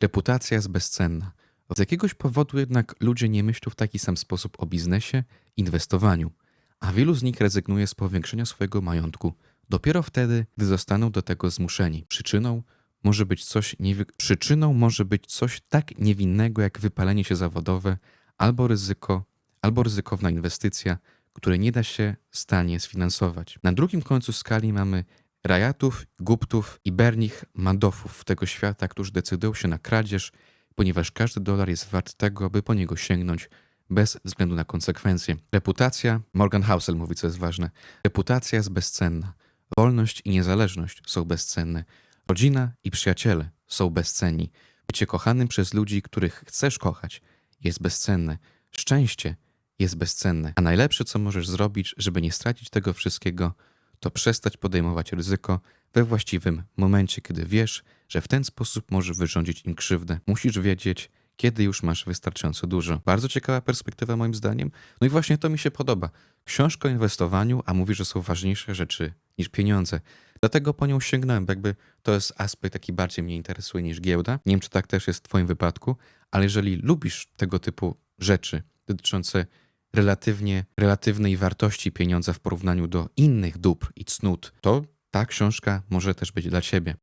Reputacja jest bezcenna. Z jakiegoś powodu jednak ludzie nie myślą w taki sam sposób o biznesie, inwestowaniu, a wielu z nich rezygnuje z powiększenia swojego majątku dopiero wtedy, gdy zostaną do tego zmuszeni. Przyczyną może być coś. Przyczyną może być coś tak niewinnego jak wypalenie się zawodowe albo ryzyko, albo ryzykowna inwestycja, której nie da się stanie sfinansować. Na drugim końcu skali mamy Rajatów, Guptów i Bernich Madofów tego świata, którzy decydują się na kradzież, ponieważ każdy dolar jest wart tego, aby po niego sięgnąć bez względu na konsekwencje. Reputacja, Morgan Housel mówi, co jest ważne, reputacja jest bezcenna. Wolność i niezależność są bezcenne. Rodzina i przyjaciele są bezcenni. Bycie kochanym przez ludzi, których chcesz kochać, jest bezcenne. Szczęście jest bezcenne. A najlepsze, co możesz zrobić, żeby nie stracić tego wszystkiego, to przestać podejmować ryzyko we właściwym momencie, kiedy wiesz, że w ten sposób możesz wyrządzić im krzywdę. Musisz wiedzieć, kiedy już masz wystarczająco dużo. Bardzo ciekawa perspektywa moim zdaniem. No i właśnie to mi się podoba. Książka o inwestowaniu, a mówi, że są ważniejsze rzeczy niż pieniądze. Dlatego po nią sięgnąłem, jakby to jest aspekt, taki bardziej mnie interesuje niż giełda. Nie wiem, czy tak też jest w twoim wypadku, ale jeżeli lubisz tego typu rzeczy dotyczące relatywnie, relatywnej wartości pieniądza w porównaniu do innych dóbr i cnót, to ta książka może też być dla ciebie.